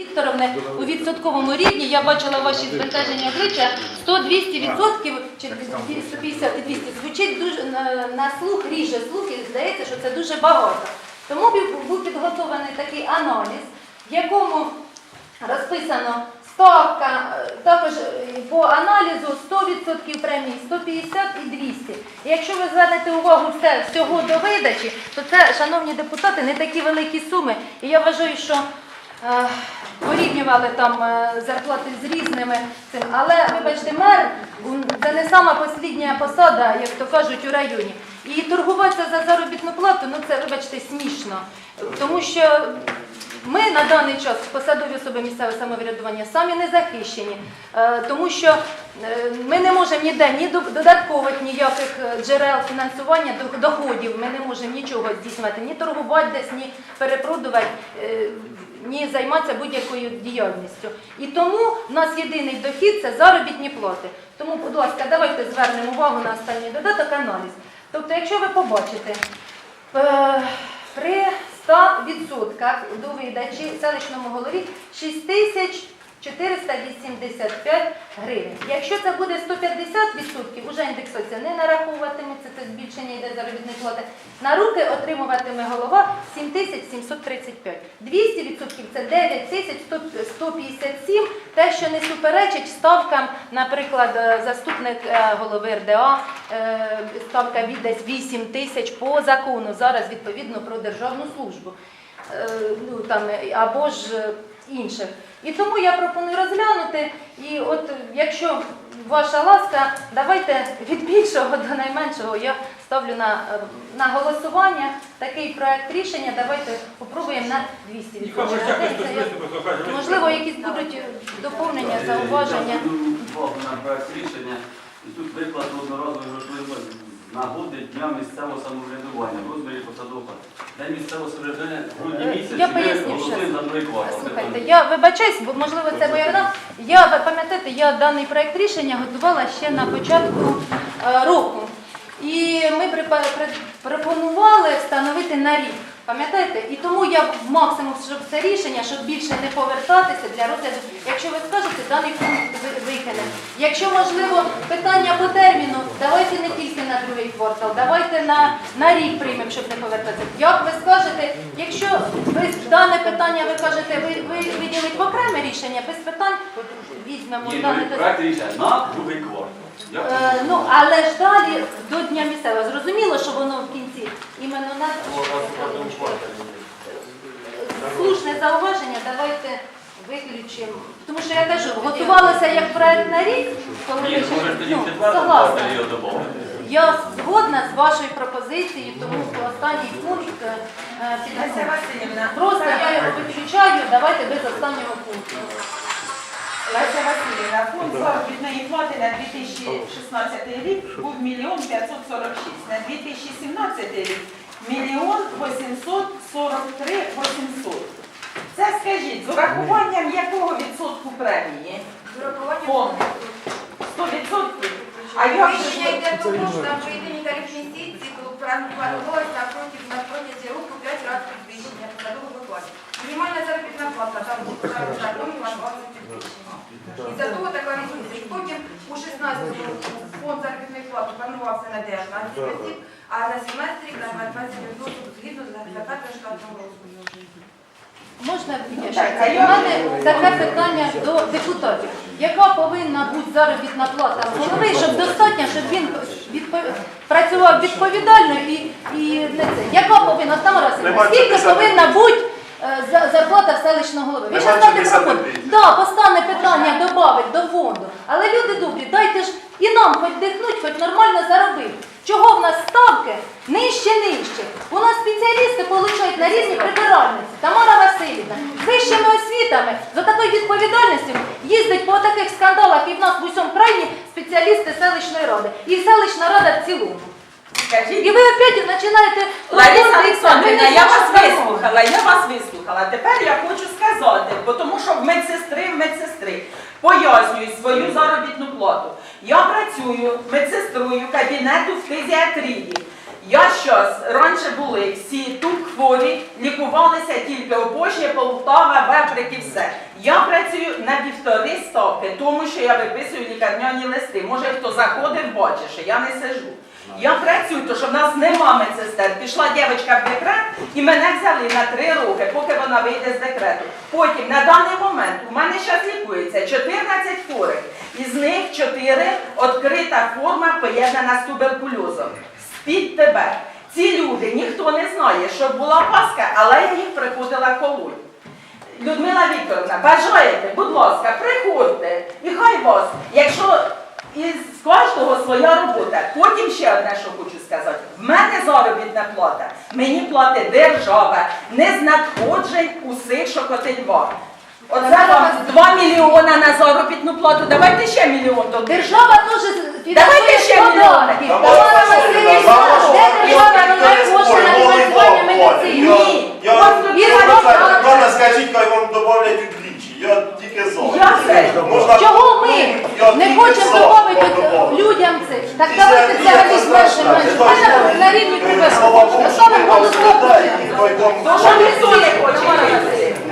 Вікторовне, у відсотковому рівні я бачила ваші збентеження обличчя 100-200 відсотків, чи 150 і 200 звучить дуже на, на слух, ріже слух, і здається, що це дуже багато. Тому був, підготовлений такий аналіз, в якому розписано ставка, е, також е, по аналізу 100% премії, 150 і 200. І якщо ви звернете увагу все, всього до видачі, то це, шановні депутати, не такі великі суми. І я вважаю, що порівнювали там е, зарплати з різними цим. Але, вибачте, мер це не сама послідня посада, як то кажуть, у районі. І торгуватися за заробітну плату, ну це, вибачте, смішно. Тому що ми на даний час, посадові особи місцевого самоврядування, самі не захищені, е, тому що е, ми не можемо ніде ні до- додаткових ніяких джерел фінансування до- доходів, ми не можемо нічого здійснювати, ні торгувати десь, ні перепродувати, ні займатися будь-якою діяльністю. І тому в нас єдиний дохід це заробітні плати. Тому, будь ласка, давайте звернемо увагу на останній додаток аналіз. Тобто, якщо ви побачите, Е, При 100% до видачі селищному голові 6485 гривень. Якщо це буде 150%, вже індексація не нараховуватиметься, це збільшення йде заробітної плати. На руки отримуватиме голова 7735. 200% це 9157, те, що не суперечить ставкам, наприклад, е, заступник е, голови РДА, е, ставка від десь 8 тисяч по закону зараз відповідно про державну службу. Ну, там, або ж інших. І тому я пропоную розглянути, і от якщо ваша ласка, давайте від більшого до найменшого. Я ставлю на, на голосування такий проект рішення. Давайте попробуємо на 200 Нікого ж якось хтось виступив, хай же Можливо, якісь будуть доповнення, зауваження. Тут виклад одноразової грошової на для дня місцевого самоврядування в розмірі посадовка. День місцевого самоврядування в грудні Е, місяці я ми поясню голосуємо щас. за квартал. Слухайте, я вибачаюсь, бо можливо це моя вина. Я ви пам'ятаєте, я даний проект рішення готувала ще на початку е, року. І ми припа- при- пропонували встановити на рік. Пам'ятаєте? І тому я максимум, щоб це рішення, щоб більше не повертатися для розгляду. Якщо ви скажете, даний пункт ви- викинемо. Якщо можливо питання по терміну, давайте не тільки на другий квартал, давайте на, на рік приймемо, щоб не повертатися. Як ви скажете, якщо ви дане питання ви кажете, ви, ви виділить в окреме рішення, без питань візьмемо Ні, дане ну, проект рішення на другий квартал. Я Е, ну, але ж далі до Дня місцевого. Зрозуміло, що воно в кінці іменно на слушне зауваження, давайте виключимо. Тому що я кажу, готувалося як проект на рік, коли Ні, ви може тоді ну, четвертому согласна. кварталі його додати. Я згодна з вашою пропозицією, тому що останній пункт е, Леся Васильівна, Просто я його виключаю, давайте без останнього пункту. Леся Васильівна, фонд заробітної плати на 2016 рік був мільйон 546, на 2017 рік мільйон 843 800. Це скажіть, з урахуванням якого відсотку премії? Фонд. 100 відсотків? А же Рішення йде тому, що там по єдиній тарифній сітці планувалося на фронті на протязі року 5 разів підвищення посадових оплат. Мінімальна заробітна плата там на 20 підвищення. І за того така різниця. І потім у 16 року фонд заробітної плати планувався на 19 осіб, а на 17 рік на 21 осіб згідно з заказом штатного розпису. Можна ще? У мене таке питання до депутатів. Яка повинна бути заробітна плата голови, щоб достатньо, щоб він відпо- працював відповідально і, і не це. Яка повинна там раз? Скільки повинна бути е, зарплата селищного голови? Ви ще знаєте 50 про фонд. Да, постане питання додати до фонду. Але люди добрі, дайте ж і нам хоч дихнуть, хоч нормально заробити. Чого в нас ставки нижче нижче? У нас спеціалісти получають на різні прибиральниці. Тамара Васильівна з вищими освітами за такою відповідальністю їздить по таких скандалах і в нас в усьому країні спеціалісти селищної ради. І селищна рада в цілому. І ви опять починаєте Лариса. Олександрівна, я вас вислухала, я вас вислухала. Тепер я хочу сказати, бо тому що в медсестри, в медсестри пояснюю свою заробітну плату. Я працюю медсестрою кабінету в фтизіатрії. Я щас, раніше були всі тут хворі, лікувалися тільки Опошня, Полтава, Веприк і все. Я працюю на півтори ставки, тому що я виписую лікарняні листи. Може, хто заходив, бачить, що я не сиджу. Я працюю, тому що в нас нема медсестер. Пішла дівчинка в декрет і мене взяли на три роки, поки вона вийде з декрету. Потім на даний момент у мене зараз лікується 14 хворих. Із них 4 відкрита форма поєднана з туберкульозом. З-під тебе. Ці люди ніхто не знає, що була паска, але я їх приходила колоть. Людмила Вікторовна, бажаєте, будь ласка, приходьте. І хай вас, якщо із кожного своя робота. Потім ще одне, що хочу сказати. В мене заробітна плата. Мені платить держава, не з надходжень усіх, що котить вам. Оце вам 2 мільйона на заробітну плату. Давайте ще мільйон Держава теж Давайте ще мільйони. Тамара Васильівна, де держава надає кошти на фінансування медицини? Ні. Правда, скажіть, хай вам додають двічі. Я тільки за. Я все. Можна- Чого ми Я не тільки хочемо за людям це? Так Після давайте обіду взагалі зменшимо. менше. що Мене це на рівні Слава приблизно. Богу, Поставимо і хай вам-. Тамара Василівна?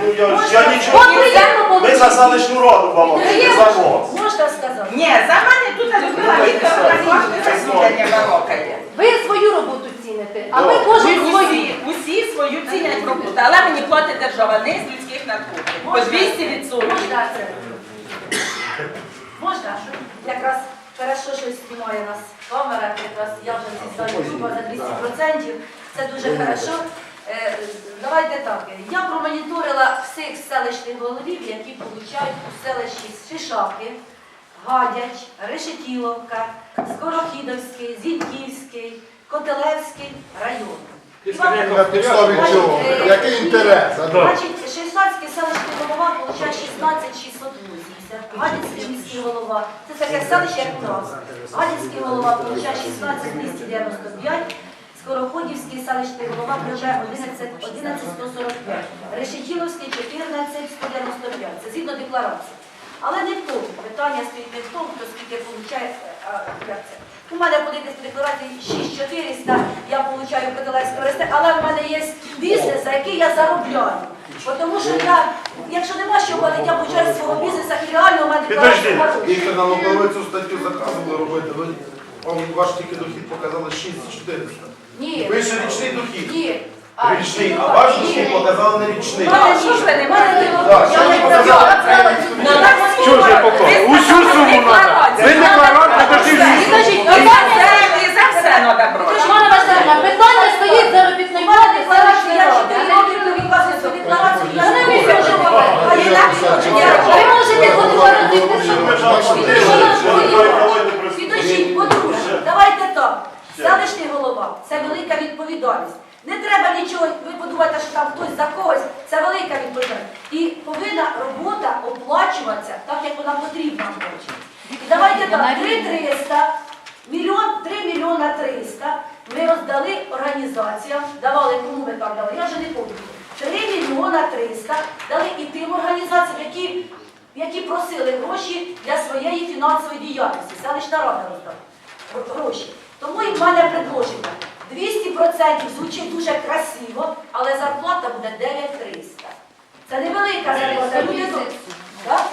Ну, я, я нічого. От приємно Ми за селищну раду вам, не за вас. Можна сказати? Ні, за мене тут Людмила Вікторовна кожне засідання балакає. Ви свою роботу ціните, а ми кожен свою. Усі, усі свою цінять роботу, але мені платить держава не з людських надходжень. По 200 відсотків. Можна це? Можна? Якраз хорошо, що знімає нас камера, якраз я вже зі стаю Ютуба за 200%. Це дуже хорошо. Е, Давайте так. Я промоніторила всіх селищних головів, які получають у селищі Шишаки, Гадяч, Решетіловка, Скорохідовський, Зіньківський, Котелевський район. І вам На підставі чого? Який інтерес? А? Значить, Шестнадцький селищний голова получає 16 680. Гадяцький міський голова. Це таке селище, як у нас. Гадяцький голова получає 16 295. Скороходівський селищний голова получає 11 11 145. Решетіловський 14 195. Це згідно декларації. Але не в тому. Питання стоїть не в тому, хто скільки получає. а як це. У мене по декларації 6400, я получаю Петелевського ресте, але в мене є бізнес, за який я заробляю. Бо Тому що я, якщо нема що платити, я получаю з свого бізнесу і реально в мене декларація хороша. Віктор, нам цю статтю заказували робити, ви вам ваш тільки дохід показали 6400. Ні. Ви ж річний дохід. Ні. Річний, а ваш дохід показали не річний. Ну, що ж ви не маєте? Так, що не ви показали? Що ж я поклав? Усю суму надо. Ви декларант, а ти І за і за все треба брати. Тамара Васильівна, питання стоїть заробітної плати селищної Я ради. а 4 не роки привикла свою декларацію, я не Вони можу не жити. А я не хочу. Ви можете подивитися, Підожіть, по-друге, давайте так. Селищний голова це велика відповідальність. Не треба нічого, ви подумаєте, що там хтось за когось, це велика відповідальність. І повинна робота оплачуватися так, як вона потрібна хоче. І давайте так, 3 300, мільйон, 3 мільйона 300 ми роздали організаціям, давали кому ми так дали, я вже не пам'ятаю. 3 мільйона 300 дали і тим організаціям, які які просили гроші для своєї фінансової діяльності. Селищна рада роздала гроші. Тому і в мене предложення. 200% звучить дуже красиво, але зарплата буде 9300. Це невелика зарплата. Люди. Так?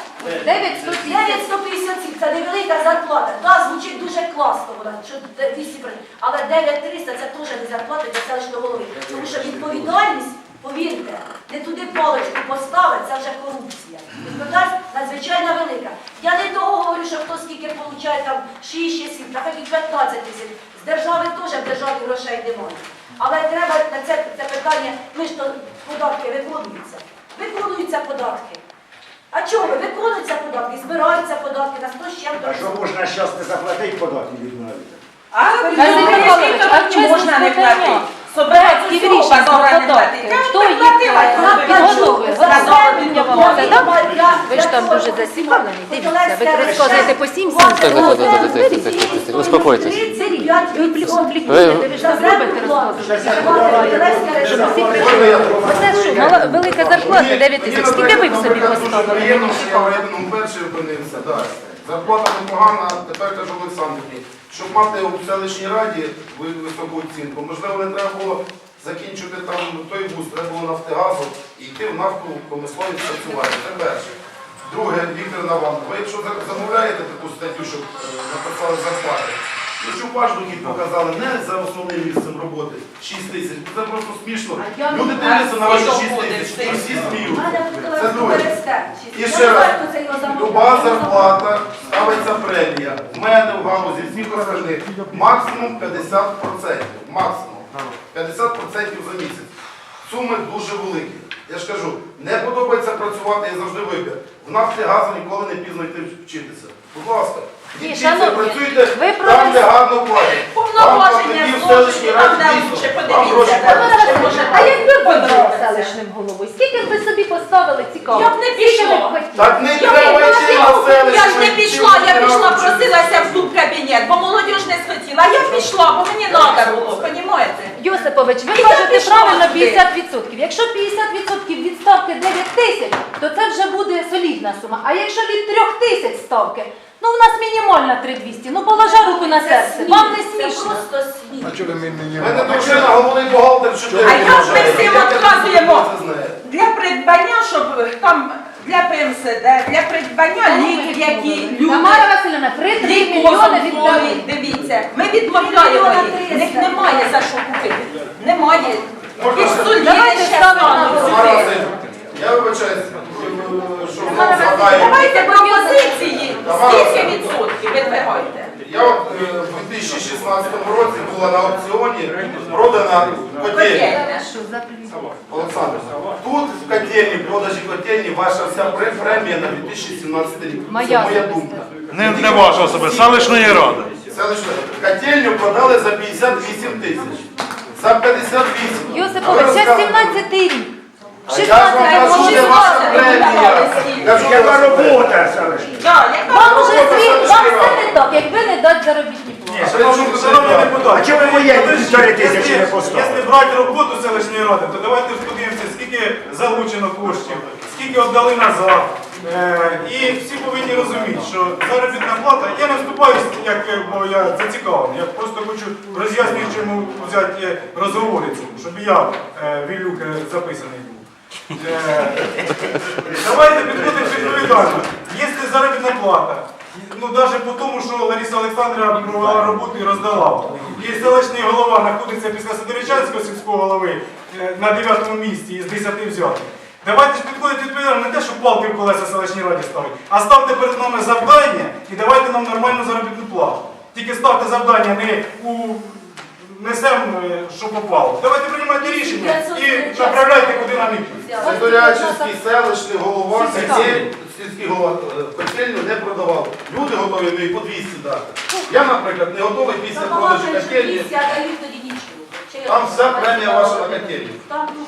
9157 це невелика зарплата. Так, звучить дуже класно, вона, що 200%. Але 9300 це теж не зарплата для селищного голови. Тому що відповідальність, повірте, не туди паличку поставить, це вже корупція. Відповідальність надзвичайно велика. Я не того говорю, що хто скільки получає там 6 чи 7, та і 15 тисяч. З держави теж в державі грошей немає. Але треба на це, це питання, ми ж то податки виконуються. Виконуються податки. А чого? Виконуються податки, збираються податки на 100 з чим-то. А що можна зараз не заплатити податки відмовити? А Василь Михайлович, а чому можна не платити. Не податки? Хто їх, е? Ви ж там дуже зацікавлені, дивіться, ви розказуєте по всім сім так, Успокойтесь. 35 Ви- Ви ж так любите розказувати, щоб усі прийшли. Оце що, мала, велика зарплата, 9 тисяч. Скільки ви б собі поставили? приємно, що я в районному перший опинився, так. Зарплата непогана, тепер кажу Олександрівні, щоб мати у селищній раді ви- високу оцінку, можливо, не треба було закінчити там той вуз, треба було Нафтогазу і йти в нафту промисловість працювати. Це перше. Друге, Віктор Наван, ви якщо за- замовляєте таку статтю, щоб е, написали зарплати, щоб ваш дохід показали не за основним місцем роботи 6 тисяч, це просто смішно. Люди дивляться на ваші 6 тисяч, всі сміють. Це друге. І ще раз, люба зарплата ставиться премія. В мене в галузі всіх остальних максимум 50%. Максимум. 50% за місяць. Суми дуже великі. Я ж кажу, не подобається працювати, я завжди вибір. В нафті газу ніколи не пізно йти вчитися. Будь ласка. Ні, Вчіться, шановні, працюйте ви там, де гарно платять. Повноваження платників в селищній там, де лучше, подивіться, може а якби ви були селищним головою, скільки б ви собі поставили цікаво? Я б не пішла. Так не Я треба йти на селище. я ж не пішла, я пішла, просилася в тут кабінет, бо молодіж не схотіла. Я пішла, бо мені треба було, розумієте? Йосипович, ви я кажете пішла правильно туди. 50%. Якщо 50% від ставки 9 тисяч, то це вже буде солідна сума. А якщо від 3 тисяч ставки, ну в нас мінімальна 3200, ну положа руку на серце. Вам не Це смішно? просто сміх. У мене дружина головний бухгалтер 4 А як ми всім відказуємо? Для придбання, щоб там для ПМСД, для придбання ліків, які люди Тамара Васильівна, 3 мільйони віддали. дивіться, ми відмовляємо їх. В них немає за що купити. Немає. І Давайте ще стануть я вибачаюсь, що вам. Давайте пропозиції, скільки відсотків видвигайте. Я от е, в 2016 році була на аукціоні продана котельня. Олександр, тут в котельні, в продажі котельні ваша вся пре- премія на 2017 рік. Це Моя моя думка. Не, не ваша особа, селищної ради. Селищна котельню продали за 58 тисяч. За 58. Йосипович, зараз 17 рік. А я вам 16 кажу, рік. де ваша премія. Яка робота? Вам уже світ, вам все не так, якби не дати заробітні плати. А чому ви моє півтори тисячі не Якщо поставили? якщо брати роботу селищної ради, то давайте подивимося, скільки залучено коштів, скільки віддали назад. Е, і всі повинні розуміти, що заробітна плата, я не вступаюсь, як, е, бо я зацікавлений, я просто хочу роз'яснюючому взяти розговорі цьому, щоб я, е, Вілюк, е, записаний був. Е, Давайте підходимо відповідально. Якщо заробітна плата, ну навіть по тому, що Лариса Олександрівна провела роботу і роздала. І селищний голова знаходиться після Сидоричанського сільського голови е, на 9 місці із 10 взятих. Давайте ж підходити відповідально не те, що палки в колеса селищній раді ставить, а ставте перед нами завдання і давайте нам нормальну заробітну плату. Тільки ставте завдання не у несемо, е, що попало. Давайте приймайте рішення і направляйте, куди нам іти. Сидорячівський селищний голова сільський голова е, котельню не продавав. Люди готові мені по 200 дати. Я, наприклад, не готовий після продажу котельні. Там вся премія ваша на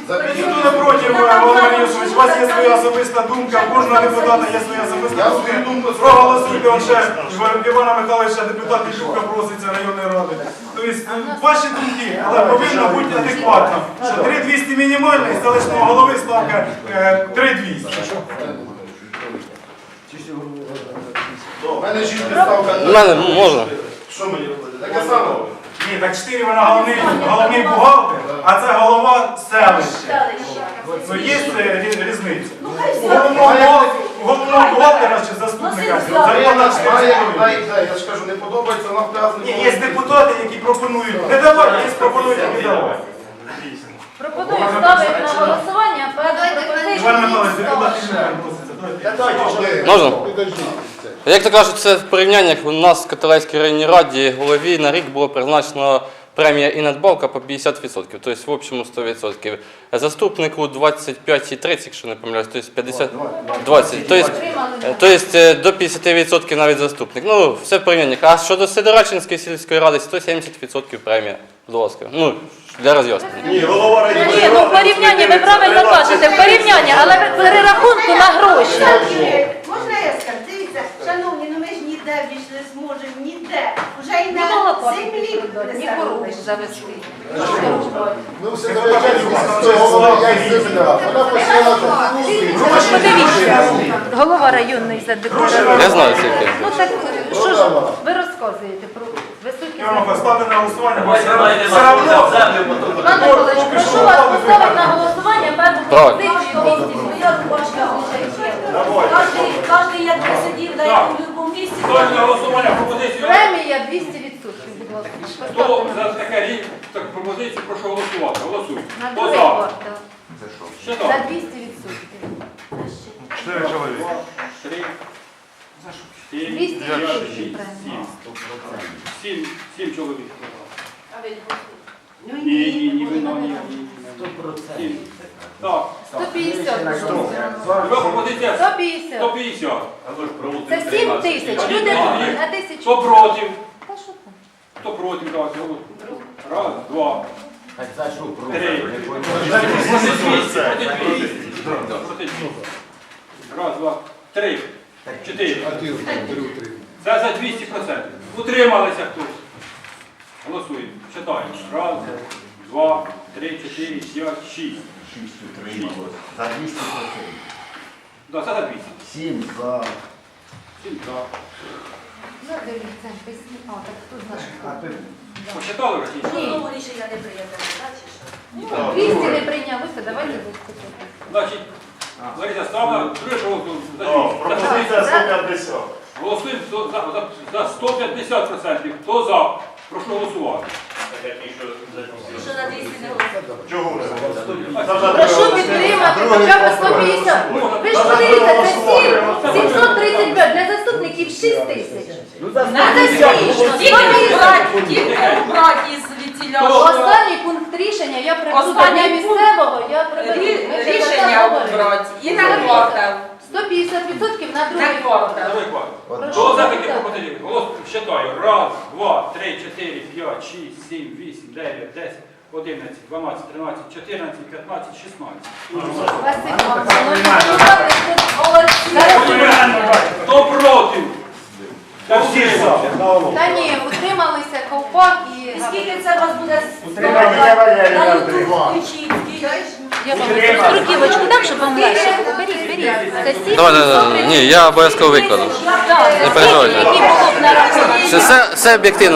ну, Ніхто не проти, Володимир Юсович, у вас є своя особиста думка, у кожного депутата є своя особиста думка. Проголосуйте, он ще Івана Михайловича депутат Ілюка проситься районної ради. Тобто ваші думки, але повинно бути адекватно. Що 3200 мінімально і селищного голови ставка е, 3200. У мене жінка ставка. У мене можна. Що мені робити? Таке саме. Ні, так 4 вона головний, головний бухгалтер, а це голова селища. Ну є е, рі- різниця. Ну хай У все. головного бухгал- у головного бухгалтера чи заступника зарплата знає, 4,5. вона йде. Я ж кажу, не подобається нафтогаз. не Ні, є депутати, які пропонують не давати, є пропонують не давати. Пропоную ставити на голосування, а першу пропозицію Михайлович, депутат. Можна? Як то кажуть, це в порівняннях у нас в Каталайській районній раді голові на рік було призначено премія і надбавка по 50%, тобто в общому 100%. Заступнику 25,30, якщо не помиляюсь, тобто 50, 20. Тобто, тобто до 50% навіть заступник. Ну, все в порівняннях. А щодо Сидорачинської сільської ради, 170% премія. Будь ласка. Ну, для роз'яснення. Ні, голова раді. Ні, ну в порівнянні, ви правильно кажете, в порівнянні, але в перерахунку на гроші. Можна я скажу? Дивіться, шановні, ну ми ж ніде більш не зможемо, ніде. На молоко землі ні не корову завести. Все голова, земля. Вона постійно тут. Подивіться, голова районної за Я знаю скільки. Ну так що ж ви розказуєте про високі Я зарплати? поставити на голосування, бо все одно Іван Миколаївич, прошу вас поставити на голосування певну пропозицію. Бачка Кожний, кожний як сидів на якому місці. Ставлю на голосування пропозицію. Премія 200%, будь ласка. Хто Поставте за на- таке рік так пропозицію, прошу голосувати. Голосуй. на Хто другий за? квартал. Ще За так. 200%. Чотири чоловіки. Три. Чотири. 200 п'ять, відсотків шість, премія. Сім. Сім. Сім чоловік. А ви Ні, ні, ні, ви ні, ні, ні. Сім. Так. 150. будь ласка. Друга пропозиція 150. 150. Це 7 тисяч. Люди на тисячу. Хто проти? Та що там? Хто проти? Давайте. Раз, два, три. Раз, два, три, чотири. Це за 200%. Утрималися хтось. Голосуємо. Читаємо. Раз, два, три, чотири, п'ять, шість. Шість утрималось. За 200 Да, це за 200. Сім за. Сім, так. Ну? Посчитали вже? ні? Рішення не прийнято, що? 200 не прийнялися, давайте виступити. Значить, Лариса ставила, друге голосуємо. О, пропозиція 150. Голосуємо за, за, за 150%. Хто за? Прошу голосувати. Що на 200 не голосує? Чого? Прошу підтримати хоча б 150. Ви ж подивіться, це 7, 735 для заступників 6 тисяч. Ну це. Тільки 150. тільки убрати із вітіля. Останній пункт рішення я прибуду до Останній дня пункт. місцевого, я Ми вже Рішення про це говорили. убрати. І на квартал. 150% на На другий квартал. Давай, Павло. Прошу Хто за такі голосувати. пропозиції? Голос считаю. Раз, два, три, чотири, п'ять, шість, сім, вісім, дев'ять, десять, одинадцять, дванадцять, тринадцять, чотирнадцять, п'ятнадцять, шістнадцять. Василь Іванович, шановні депутати, тут Зараз- Хто проти? Та всі за. Та ні, утрималися ковпак і... І скільки це у вас буде Утримання, я Валерій, на я вам строківочку дам, щоб вам легше. Беріть, беріть. Це сім Давай, давай, давай. Ні, я обов'язково викладу. Не переживайте. Це все об'єктивно.